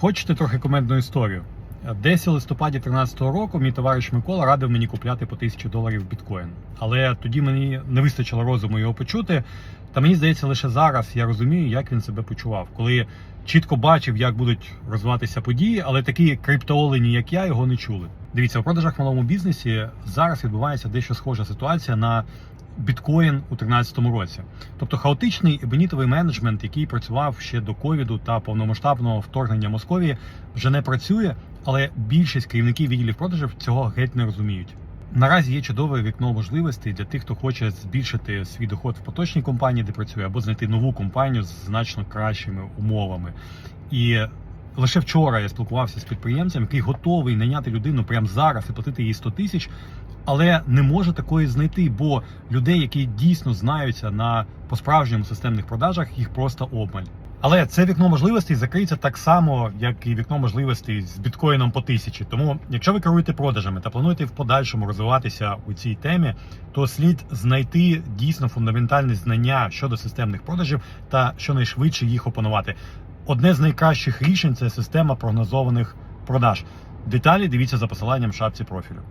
Хочете трохи комедну історію? Десь у листопаді 2013 року мій товариш Микола радив мені купляти по 1000 доларів біткоін. Але тоді мені не вистачило розуму його почути. Та мені здається, лише зараз я розумію, як він себе почував, коли чітко бачив, як будуть розвиватися події, але такі криптоолені, як я, його не чули. Дивіться, у продажах в малому бізнесі зараз відбувається дещо схожа ситуація на біткоін у 2013 році. Тобто хаотичний ебонітовий менеджмент, який працював ще до ковіду та повномасштабного вторгнення Московії, вже не працює, але більшість керівників відділів продажів цього геть не розуміють. Наразі є чудове вікно можливостей для тих, хто хоче збільшити свій доход в поточній компанії, де працює, або знайти нову компанію з значно кращими умовами. І лише вчора я спілкувався з підприємцем, який готовий найняти людину прямо зараз і платити їй 100 тисяч, але не може такої знайти, бо людей, які дійсно знаються на по-справжньому системних продажах, їх просто обмаль. Але це вікно можливостей закриється так само, як і вікно можливостей з біткоїном по тисячі. Тому, якщо ви керуєте продажами та плануєте в подальшому розвиватися у цій темі, то слід знайти дійсно фундаментальні знання щодо системних продажів та щонайшвидше їх опанувати. Одне з найкращих рішень це система прогнозованих продаж. Деталі дивіться за посиланням в шапці профілю.